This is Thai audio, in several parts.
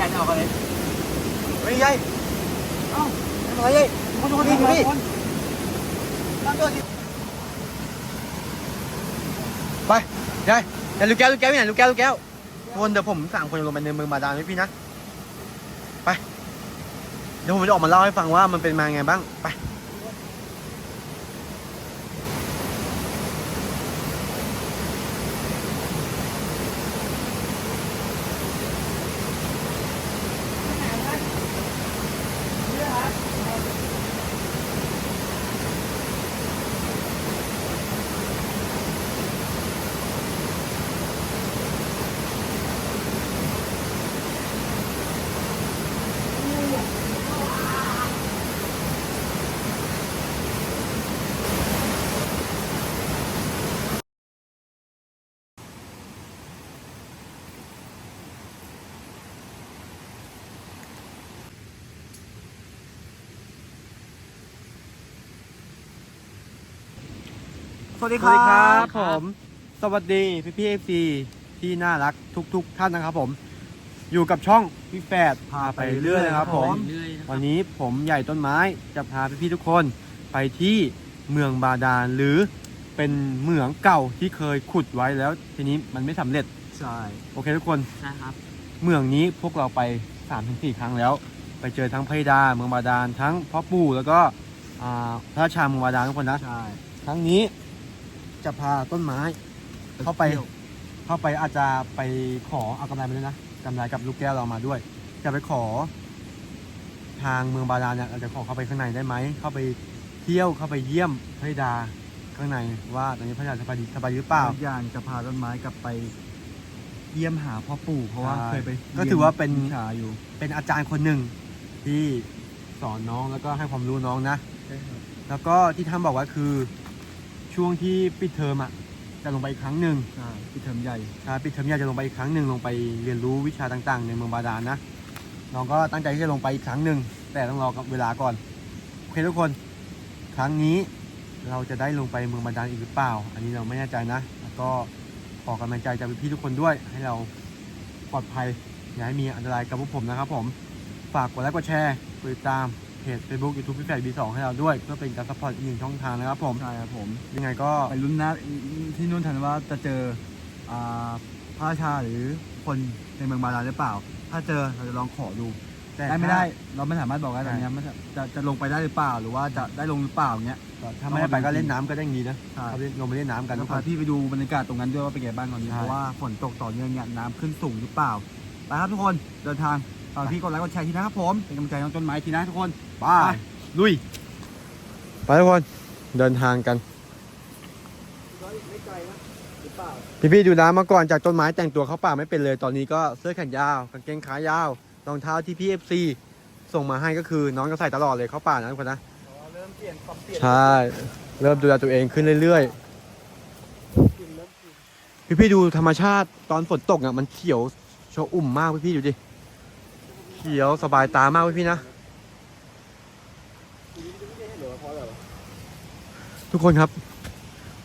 ฟนเอาเขาเลยไม่ใช่เอ้าอะไรยัยมาดูดิดูดิตั้งตัวดิไปยายยายลูกแก้วลูกแก้วไปไหนลูกแก้วลูกแก้วทุกคนเดี๋ยวผมสามคนจะลงไปในเมืองบาดาลให้พี่นะ ไป เดี๋ยวผมจะออกมาเล่าให้ฟังว่ามันเป็นมาไงบ้าง ไป สวัสดีสควัสรัดีครับบผม สวัสดีพี่พี่เอฟซีที่น่ารักทุกๆท่านนะครับผม อยู่กับช่องพี่แฝดพาไปเรื่อยนะครับผม วันนี้ผมใหญ่ต้นไม้จะพาพี่พี่ๆทุกคนไปที่เมืองบาดาลหรือเป็นเมืองเก่าที่เคยขุดไว้แล้วทีนี้มันไม่สำเร็จ ใช่ โอเคทุกคนนะครับ เมืองนี้พวกเราไป3าถึงสครั้งแล้ว ไปเจอทั้งพระธิดาเมืองบาดาลทั้งพ่อปู่แล้วก็อ่าพระราชาเมืองบาดาลทุกคนนะ ใช่ ครั้งนี้ จะพาต้นไม้ เข้าไป เข้าไปอาจจะไปขอเอากำไรมาด้วยนะกำไรกับลูกแก้วเรามาด้วย จะไปขอ ทางเมืองบาดาลเนี่ยเราจะขอเข้าไปข้างในได้ไหม เข้าไปเที่ยวเข้าไปเยี่ยมพระธิดาข้างในว่าตอนนี้พระธิดาสบายดีสบายดีหรือเปล่าบางอย่างจะพาต้นไม้กลับไป เยี่ยมหาพ่อปู่เพราะว่าใช่เคยไปก็ถือว่าเป็นยี่ยมชาอยู่เป็นอาจารย์คนหนึ่งที่สอนน้องแล้วก็ให้ความรู้น้องนะใช่ครับแล้วก็ที่ท่านบอกว่าคือ ช่วงที่ปิดเทอมอะจะลงไปอีกครั้งหนึ่งใช่พี่เทอมใหญ่ใช่ปิดเทอมอยากจะลงไปอีกครั้งหนึ่งลงไปเรียนรู้วิชาต่างๆ ในเมืองบาดาลนะน้องก็ตั้งใจที่จะลงไปอีกครั้งหนึ่งแต่ต้องรอกับเวลาก่อนโอเคทุกคนครั้งนี้เราจะได้ลงไปเมืองบาดาลอีกหรือเปล่า อันนี้เราไม่แน่ใจนะแล้วก็ขอกำลังใจจากพี่ๆทุกคนด้วย ให้เราปลอดภัยอย่าให้มีอันตรายกับพวกผมนะครับผมฝากกดไลค์กดแชร์กดติดตาม เพจ Facebook YouTube พี่แฝดบีสองให้เราด้วย เพื่อเป็นการซัพพอร์ตอีกหนึ่งช่องทางนะครับผม ใช่ครับผมยังไงก็ไปลุ้นนะที่นู่นทันว่าจะเจออ่าพระราชาหรือคนในเมืองบาดาลหรือเปล่า ถ้าเจอเราจะลองขอดู แต่ได้ไม่ถ้าได้เราไม่สามารถบอกได้ใช่ตอนนี้มันจะจะจะลงไปได้หรือเปล่าหรือว่าจะได้ลงหรือเปล่าอย่างเงี้ย ถ้าไม่ได้ไปก็เล่นน้ำก็ได้ดีนะใช่ เอาไปลงไปเล่นน้ำกันแล้ทุวกคพาน พี่ไปดูบรรยากาศตรงนั้นด้วยว่าเป็นไงบ้างตอนนี้ใช่ เพราะว่าฝนตกต่อเนื่องเนี่ยน้ำขึ้นสูงหรือเปล่าไปครับทุกคนเดินทาง ตอนพี่กดไลค์กดแชร์ทีนะครับผม เป็นกำลังใจน้องต้นไม้ทีนะทุกคนไปลุย ไปทุกคน เดินทางกันไม่ไกลนะหรือเปล่าพี่ๆดูนะเมื่อก่อนจากต้นไม้แต่งตัวเข้าป่าไม่เป็นเลย ตอนนี้ก็เสื้อแขนยาวกางเกงขายาว รองเท้าที่พี่เอฟซีส่งมาให้ก็คือน้องจะใส่ตลอดเลยเข้าป่านะทุกคนนะเริ่มเปลี่ยนปรับเปลี่ยนใช่เริ่มดูแลตัวเองขึ้นเรื่อยกินเริ่มกินๆพี่ๆดูธรรมชาติตอนฝนตกอะมันเขียวโชอุ่มมากพี่ๆดูดิ เขียวสบายตามากพี่ๆนะเหลือเพราะอะไรวะทุกคนครับ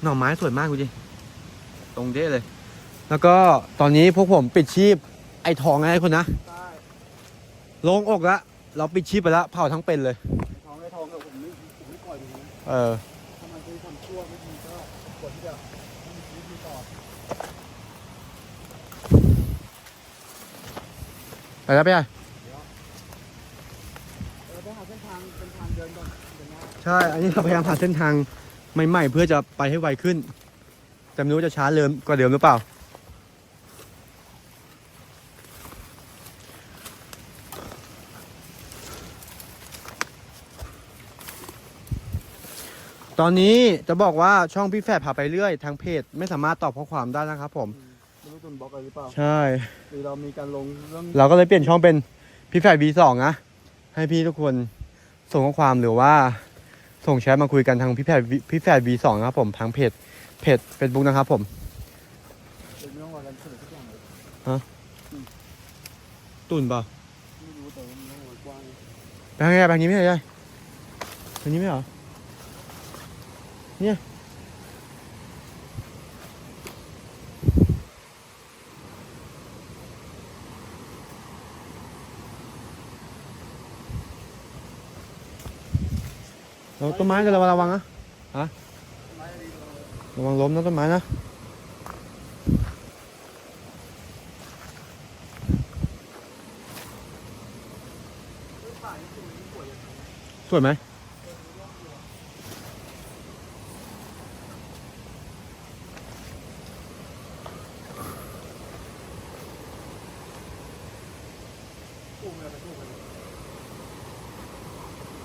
หน่อไม้สวยมากดูดิตรงเด้เลย แล้วก็ตอนนี้พวกผมปิดชีพ ไอ้ทองไงคนนะใช่ลงอกแล้วเราปิดชีพไปแล้วเผาทั้งเป็นเลยทองไอ้ทองกับผมไม่ผมไม่ปล่อยดูนะเออถ้ามันเป็นคนชั่วไม่ดีก็ควรที่จะไม่มีชีวิตอยู่ต่อไปแล้วไปไง เออต้องหาเส้นทางเป็นทางเดินก่อนเดี๋ยวนะ ใช่ อันนี้เราพยายามหาเส้นทางใหม่ ๆ เพื่อจะไปให้ไวขึ้น แต่ไม่รู้จะช้าเดิมกว่าเดิมหรือเปล่า ตอนนี้จะบอกว่าช่องพี่แฝดพาไปเรื่อยทางเพจไม่สามารถตอบข้อความได้นะครับผม ไม่รู้ตุนบล็อกอะไรหรือเปล่าใช่ หรือเรามีการลงเรื่องเราก็เลยเปลี่ยนช่องเป็นพี่แฝด V2 นะให้พี่ทุกคนส่งข้อความหรือว่า ส่งแชทมาคุยกันทางพี่แฝดพี่แฝด V2 นะครับผมทางเพจเพจเฟซบุ๊กนะครับผมฮะตุ่นเปล่าไม่รู้แต่ว่ามันเรื่องกว้างไปทางไงไปทางนี้ไม่ใช่ใช่ทางนี้ไม่เหรอเนี่ย เอาต้นไม้จะระวังระวังนะฮะระวังล้มนะต้นไม้นะสวยไหม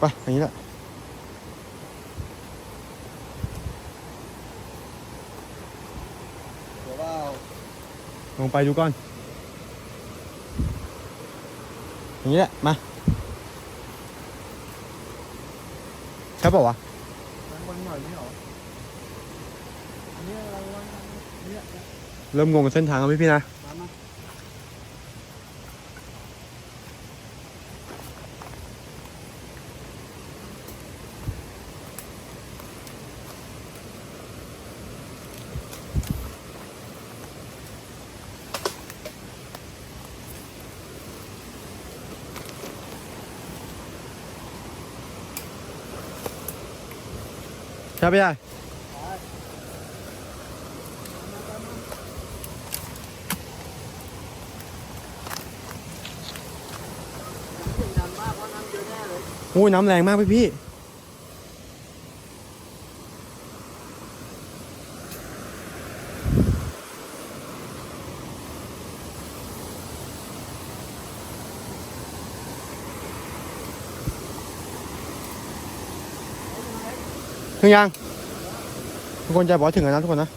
ไปอย่างนี้แหละ เดี๋ยวว่า ลงไปดูก่อน อย่างนี้แหละ มาใช่ป่าวะมันบนหน่อยนี่หรออันนี้อะไรวะเนี่ยเริ่มงงกับเส้นทางแล้วพี่พี่ๆนะ มามาใช่พี่ใหญ่โอ้ยน้ำแรงมากพี่พี่ ถึงยัง ทุกคนใจบอกถึงแล้วนะทุกคนนะ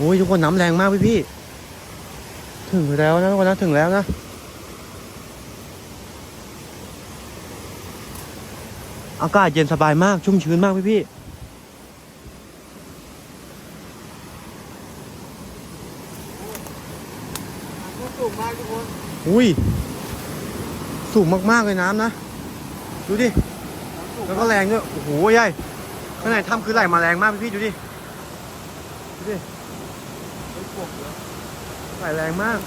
โอ้ยทุกคนน้ำแรงมากพี่พี่ ถึงแล้วนะทุกคนนะ ถึงแล้วนะ อากาศเย็นสบายมาก ชุ่มชื้นมากพี่พี่สูงมากทุกคน อุ้ย สูงมาก ๆ เลยน้ำนะ ดูดิ แล้วก็แรงด้วย โอ้โหใหญ่ข้างในถ้ำคือไหลมาแรงมากพี่พี่ดูดิ ดูดิไหลแรงมาก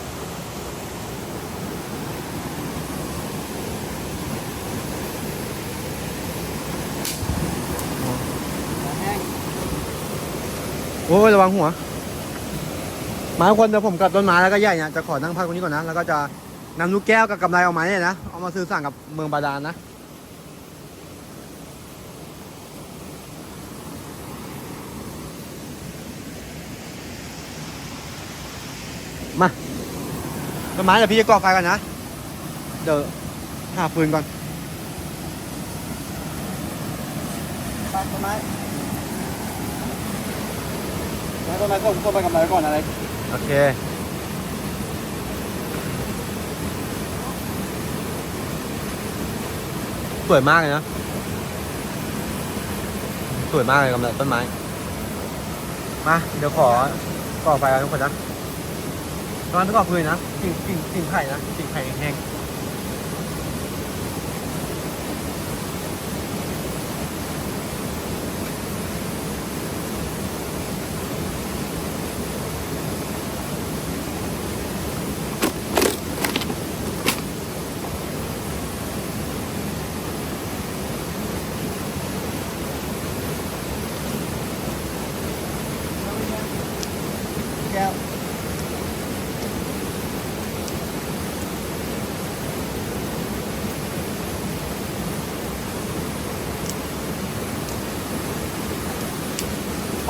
แห้ง โอ้ยระวังหัวมาทุกคนเดี๋ยวผมกลับต้นไม้แล้วก็ใหญ่เนี่ยจะขอนั่งพักตรงนี้ก่อนนะแล้วก็จะนำลูกแก้วกับกำไรออกมาเนี่ยนะเอามาซื้อสั่งกับเมืองบาดาลนะมาต้นไม้เดี๋ยวพี่จะก่อไฟก่อนนะเดี๋ยวหาฟืนก่อนต้นไม้ แล้วต้นไม้ส่งต้นไปกับอะไรก่อนอะไรโอเคสวยมากเลยนะสวยมากเลยกำลังต้นไม้มาเดี๋ยวขอก่อไฟกันทุกคนนะตอนนั้นต้องก่อฟืนนะกิ่งกิ่งกิ่งไผ่นะกิ่งไผ่แห้งๆ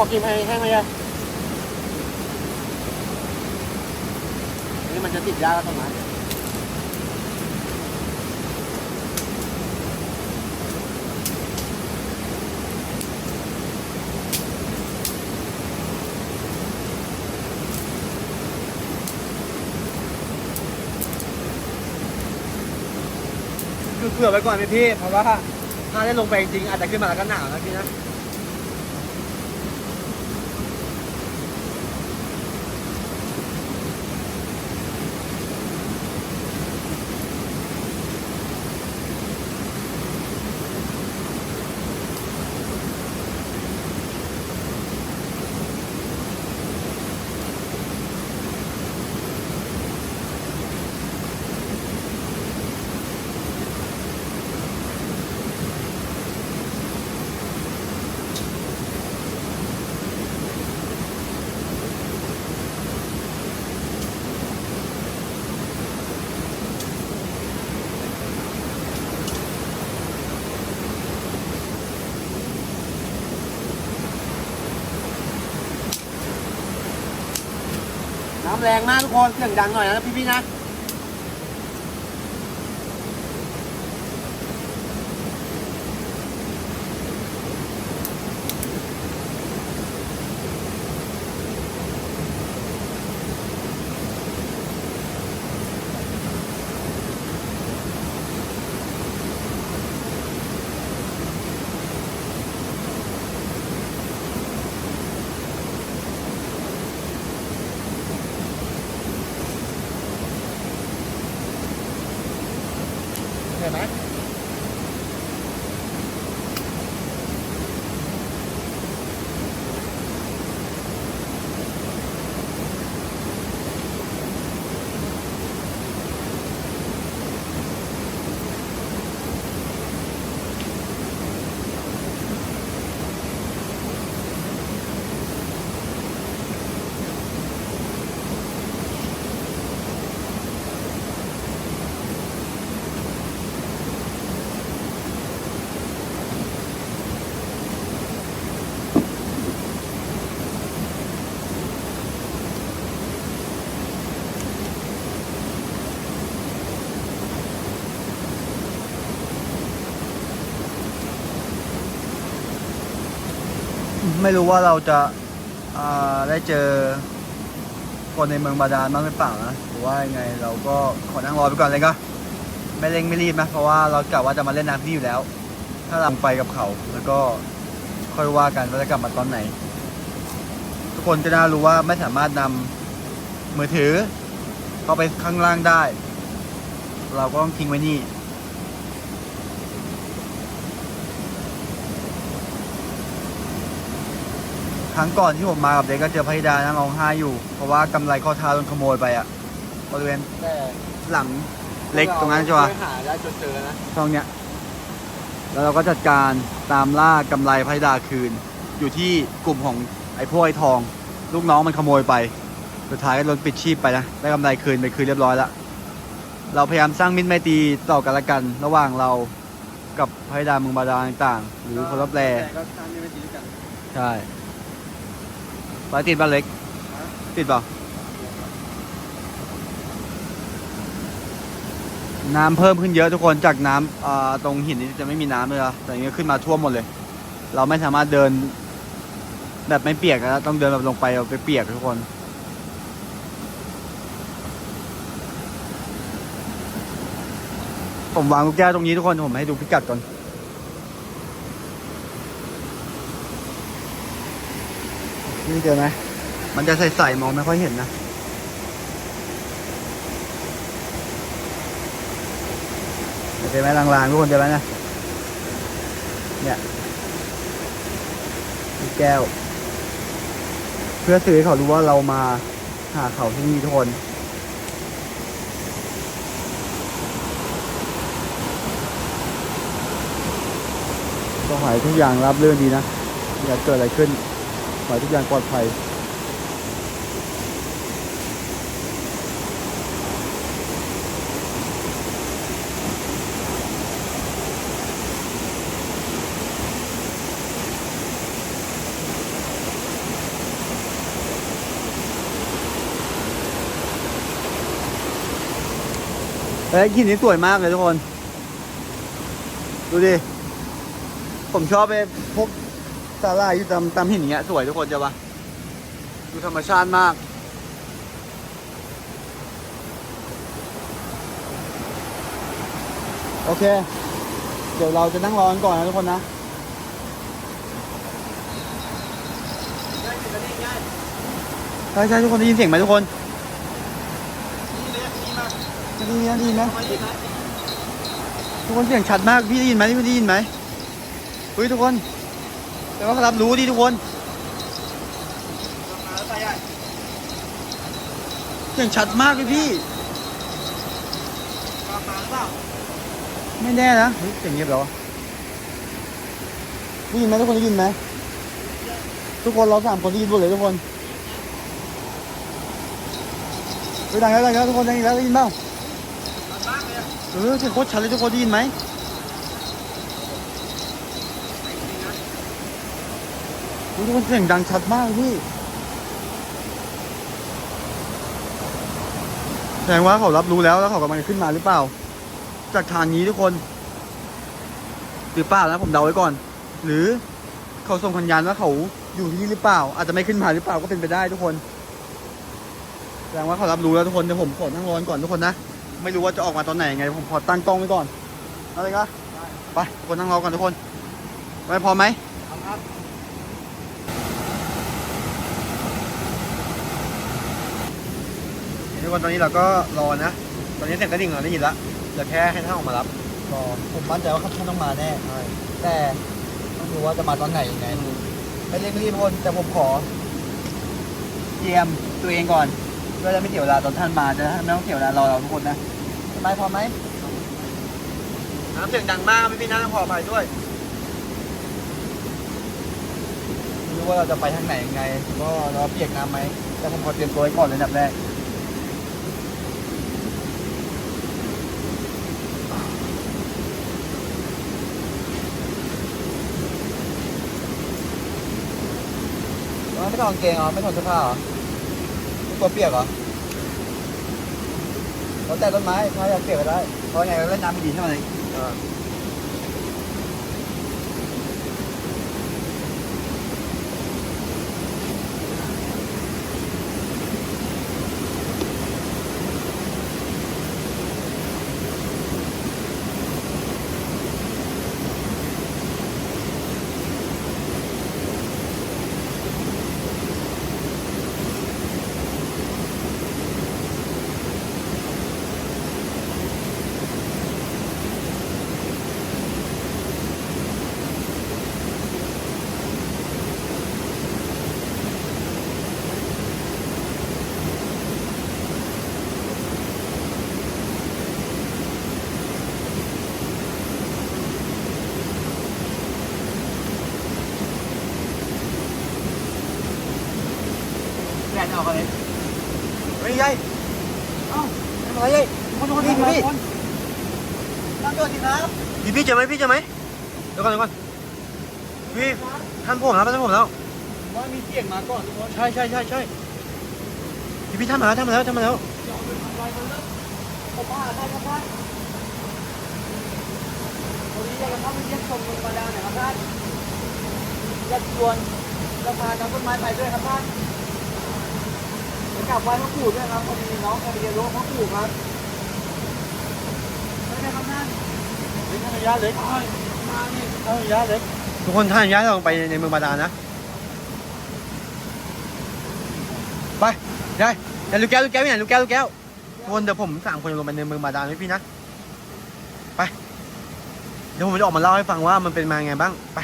อกินให้แห้งไหมยายนี่มันจะติดยากแล้วต้นไม้คือเผื่อไว้ก่อนไหมพี่ เพราะว่า ถ้าได้ลงไปจริงอาจจะขึ้นมาแล้วก็หนาวนะพี่นะ แรงมากทุกคนเสียงดังหน่อยนะพี่ๆนะ ไม่รู้ว่าเราจะาได้เจอคนในเมืองบาดาลบ้างหรือเปล่านะหรือว่ายังไงเราก็ขอนั่งรอไปก่อนเลยก็ ไม่เร่งไม่รีบนะเพราะว่าเรากะว่าจะมาเล่นน้ำที่อยู่แล้ว ถ้าเราไปกับเขาแล้วก็ค่อยว่ากันว่าจะกลับมาตอนไหน ทุกคนก็น่ารู้ว่าไม่สามารถนำมือถือเข้าไปข้างล่างได้ เราก็ต้องทิ้งไว้นี่ ครั้งก่อนที่ผมมากับเด็กก็เจอพระธิดานั่งร้องไห้อยู่ เพราะว่ากำไรข้อเท้าโดนขโมยไปอะบริเวณแต่หลังเล็กตรงนั้นใช่ปะช่วยหาได้จนเจอนะช่องเนี้ย แล้วเราก็จัดการตามล่ากำไรพระธิดาคืน อยู่ที่กลุ่มของไอ้พวกไอ้ทอง ลูกน้องมันขโมยไป สุดท้ายก็โดนปิดชีพไปนะ ได้กำไรคืนไปคืนเรียบร้อยแล้วเราพยายามสร้างมิตรไมตรีต่อกันละกัน ระหว่างเรากับพระธิดาเมืองบาดาลต่างๆ หรือคนรับแล ก็ทำไม่ดีกัน ใช่ ไฟติดบ้านเล็ก ติดเปล่า น้ำเพิ่มขึ้นเยอะทุกคนจากน้ำตรงหินนี้จะไม่มีน้ำเลยอะแต่อันนี้ขึ้นมาท่วมหมดเลย เราไม่สามารถเดิน แบบไม่เปียกแล้วต้องเดินแบบลงไปเอาไปเปียกทุกคนผมวางลูกแก้วตรงนี้ทุกคนผมให้ดูพิกัดก่อน นี่เจอไหมมันจะใสๆมองไม่ค่อยเห็นนะ เจอไหมลางๆทุกคนเจอไหมนะเนี่ยแก้ว เพื่อสื่อให้เขารู้ว่าเรามาหาเขาที่นี่ทุกคนก็ขอให้ทุกอย่างรับเรื่องดีนะอย่าเกิดอะไรขึ้น ขอให้ทุกอย่างปลอดภัยเอ้ยหินนี้สวยมากเลยทุกคน ดูดิ ผมชอบไปพวก สาลายที่ตามตามหินอย่างเงี้ยสวยทุกคนจะปะดูธรรมชาติมาก โอเค เดี๋ยวเราจะนั่งรอกันก่อนนะทุกคนนะใช่ใช่ทุกคนได้ยินเสียงไหมทุกคนได้ยินนะได้ยินนะทุกคนเสียงชัดมากพี่ได้ยินไหมพี่ได้ยินไหมเฮ้ยทุกคน แต่ว่าเขารับรู้ดิทุกคนเสียงชัดมากเลยพี่ไม่แน่นะเฮ้ยเสียงเงียบแล้วอได้ยินไหมทุกคนได้ยินไหมทุกคนเราสามคนได้ยินหมดเลยทุกคนไปดังแล้วดังแล้วทุกคนดังอีกแล้วได้ยินเปล่าเออเสียงโคตรชัดเลยทุกคนได้ยินไหม อุ๊ยทุกคนเสียงดังชัดมากพี่แสดงว่าเขารับรู้แล้วแล้วเขากำลังจะขึ้นมาหรือเปล่า จากทางนี้ทุกคนหรือเปล่านะผมเดาไว้ก่อน หรือเขาส่งสัญญาณว่าเขาอยู่ที่นี่หรือเปล่า อาจจะไม่ขึ้นมาหรือเปล่าก็เป็นไปได้ทุกคนแสดงว่าเขารับรู้แล้วทุกคนเดี๋ยวผมขอนั่งรอนก่อนทุกคนนะไม่รู้ว่าจะออกมาตอนไหนยังไง ผมขอตั้งกล้องไว้ก่อนอะไรก็ไปคนนั่งรอก่อนทุกคนไปพร้อมไหมครับ ทุก คนตอนนี้เราก็รอนะ ตอนนี้เสียงกระดิ่งเราได้ยินแล้วเหลือแค่ให้ท่านออกมารับรอผมมั่นใจว่าท่านต้องมาแน่ แต่ต้องดูว่าจะมาตอนไหนยังไงไม่เร่งรีบคนแต่ผมขอเตรียมตัวเองก่อนเพื่อจะไม่เสียเวลาตอนท่านมาจะไม่ต้องเสียเวลารอเราทุกคนนะสบายพอไหมน้ำเสียงดังมากพี่พี่ๆนะต้องขออภัยด้วยไม่รู้ว่าเราจะไปทางไหนยังไงก็เราเปียกน้ำไหมแต่ผมขอเตรียมตัวไว้ก่อนเลยอันดับแรก อ๋อไม่ ถอดกางเกงเหรอไม่ถอดเสื้อผ้าเหรอไม่กลัวเปียกเหรอเราแต่ต้นไม้เขาอยากเปียกก็ได้เพราะไงเราเล่นน้ำไม่ดีใช่ไหม แดดออกอะไร เฮ้ยยัย ทำอะไรยัยคุณทุกคนดีพี่ตั้งตัวดีครับ พี่พี่ เจอไหมพี่เจอไหมเดี๋ยวก่อนเดี๋ยวก่อนพี่ท่านผมแล้วท่านผมแล้วว่ามีเสียงมาก่อนทุกคนใช่ใช่ใช่ใช่พี่พี่ท่านมาแล้วท่านมาแล้วท่านมาแล้วผมมาหาท่านครับท่านวันนี้อยากจะเข้าไปเยี่ยมชมเมืองบาดาลหน่อยครับท่านอยากชวนจะพาน้องต้นไม้ไปด้วยครับท่านจะกลับไหว้พ่อปู่ด้วยครับพอดีน้องจะไปเรียนรู้พ่อปู่ครับไม่ได้ครับท่าน ท่านอนุญาตเลยมานี่ท่านอนุญาตเลยทุกคนท่านย้าตให้เราลงไปในเมืองบาดาลนะ ไปได้แต่ลูกแก้วลูกแก้วไปไหนลูกแก้วลูกแก้วทุกคนเดี๋ยวผมสามคนลงไปในเมืองบาดาลนะพี่นะ ไป เดี๋ยวผมจะออกมาเล่าให้ฟังว่ามันเป็นมาไงบ้าง ไป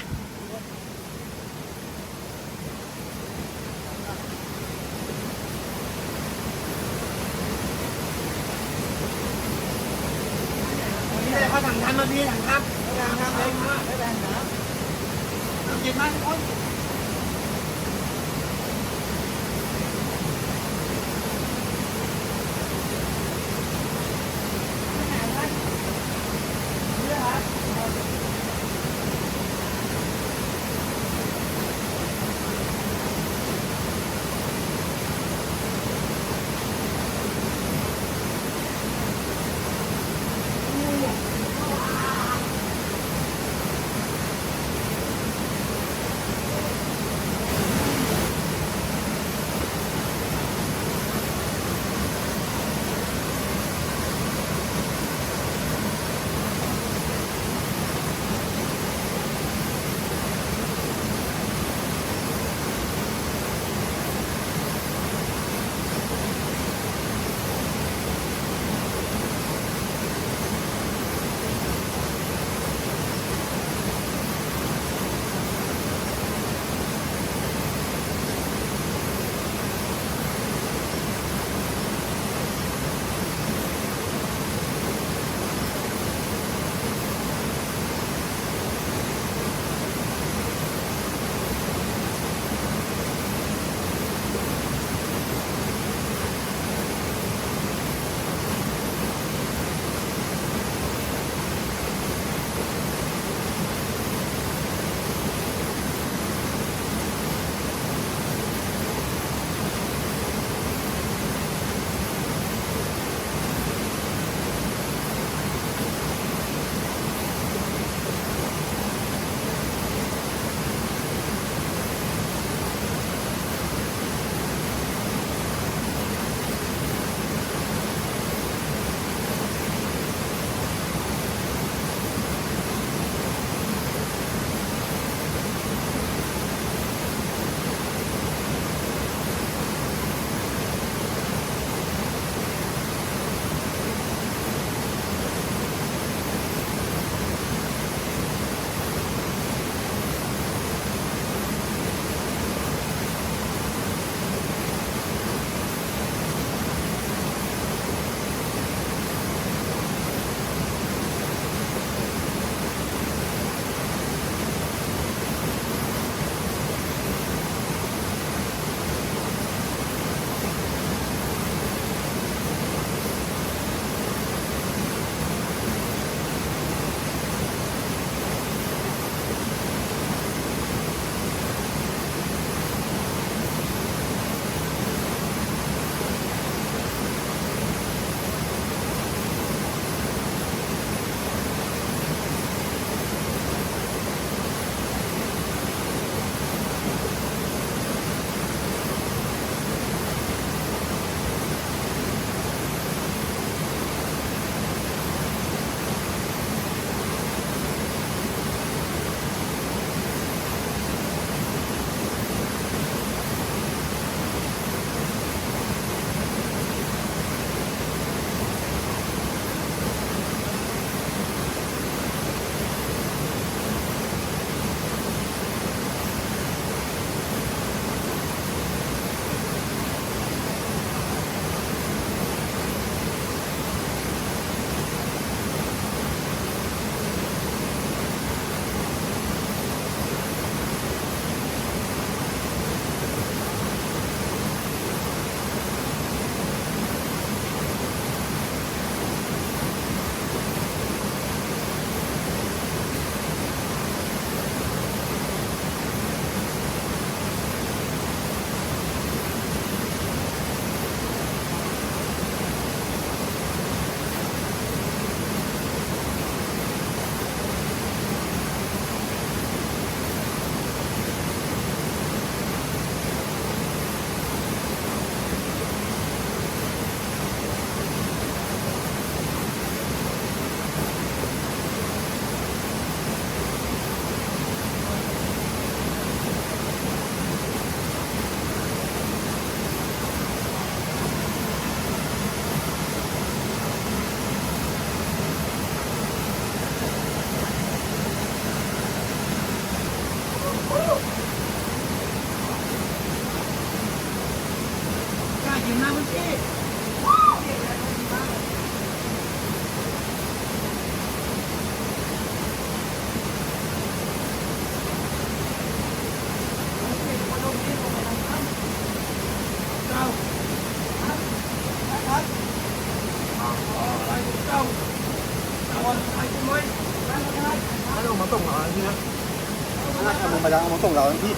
น่าจะมึงบาดาลเอามาส่งเราที่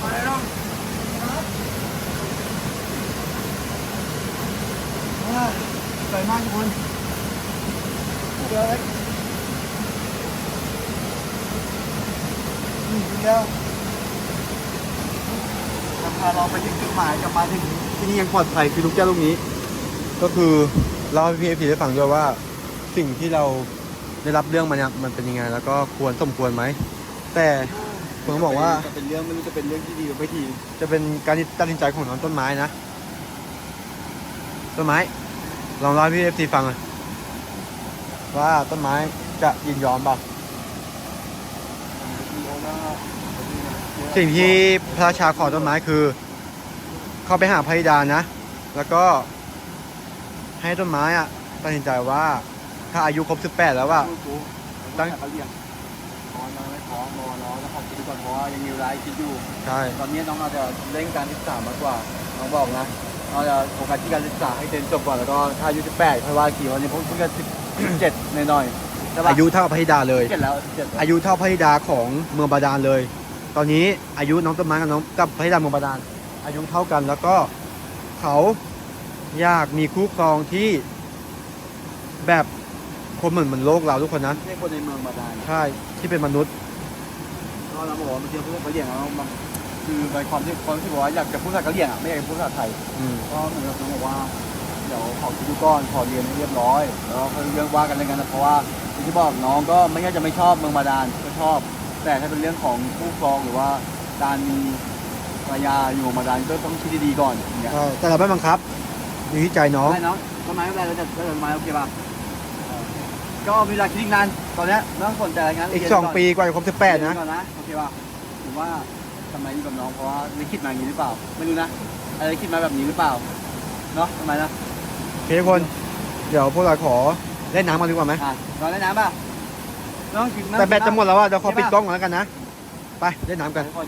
ไปแล้วสวยมากทุกคนเดี๋ยวนี่เดียวจะพาเราไปถึงจุดหมายกลับมาถึงที่นี่ยังปลอดภัยคือลูกแก้วลูกนี้ ก็คือเล่าให้พี่เอฟได้ฟังด้วยว่า สิ่งที่เราได้รับเรื่องมาเนี่ยมันเป็นยังไง แล้วก็ควรสมควรไหม แต่ ผมบอกว่าจะเป็นเรื่องไม่รู้จะเป็นเรื่องที่ดีหรือไม่ดีจะเป็นการตัดสินใจของน้องต้นไม้นะ ต้นไม้ ลองเล่าให้พี่เอฟซีฟังหน่อยว่าต้นไม้จะยินยอมเปล่าสิ่งที่พระราชาขอต้นไม้คือ เข้าไปหาพระธิดานะ แล้วก็ให้ต้นไม้อะตัดสินใจว่า ถ้าอายุครบ 18 แล้วว่าตั้งเขาเรียกน อนนอนไม่ท้องนอนนอนแล้วขอคิดดูก่อนเพราะว่ายังมีเวลาคิดอยู่ ใช่ ตอนนี้น้องอาจจะเร่งการศึกษามากกว่า น้องบอกนะน้องจะโฟกัสที่การศึกษาให้เรียนจบก่อนแล้วก็ถ้าอายุ18ค่อยว่ากี่วันนี้ผมเพิ่งจะ17หน่อยๆใช่ปะอายุเท่าพระธิดาเลย เจ็ดแล้วเจ็ดแล้วอายุเท่าพระธิดาของเมืองบาดาลเลย ตอนนี้อายุน้องต้นไม้กับน้องกับพระธิดาเมืองบาดาล อายุเท่ากันแล้วก็เขาอยากมีคู่ครองที่แบบคนเหมือนเหมือนโลกเราทุกคนนะไม่ใช่คนในเมืองบาดาล ใช่ที่เป็นมนุษย์ ก็เราบอกว่ามันเจอพวกกะเหรี่ยงแล้วมันคือในความที่ความที่บอกว่าอยากจะพูดภาษากะเหรี่ยงอะไม่อยากจะพูดภาษาไทยอืมก็เหมือนกับน้องบอกว่าเดี๋ยวขอคิดดูก่อนขอเรียนให้เรียบร้อย แล้วก็ค่อยเรื่องว่ากันเลยกันนะเพราะว่าอย่างที่บอกน้องก็ไม่ใช่จะไม่ชอบเมืองบาดาลก็ชอบ แต่ถ้าเป็นเรื่องของคู่ครองหรือว่าการมีภรรยาอยู่เมืองบาดาลก็ต้องคิดดีๆก่อนอย่างเงี้ยใช่แต่เราไม่บังคับอยู่ที่ใจน้องได้น้องต้นไม้ไม่เป็นไรเราจะเราจะต้นไม้โอเคป่ะ ก็มีเวลาคิดอีกนานตอนเนี้ยไม่ต้องสนใจอะไรงั้นอีก เรียนสองนปีกว่าจะครบสิบแปดเรียนะ ก่อนนะโอเคป่ะผมว่าทำไมอยู่กับน้องเพราะว่าลิขิตมาอย่างนี้หรือเปล่า ไม่รู้นะอะไรลิขิตมาแบบนี้หรือเปล่าเนาะทำไมนะโอเคทุกคน เดี๋ยวพวกเราขอเล่นน้ำกันดีกว่าไหม อะนอนเล่นน้ำป่ะน้องกินน้ำแต่แบตจะหมดแล้วอะเดี๋ยวขอใช่ปะปิดกล้องก่อนแล้วกันนะ ไปเล่นน้ำกัน ทุกคน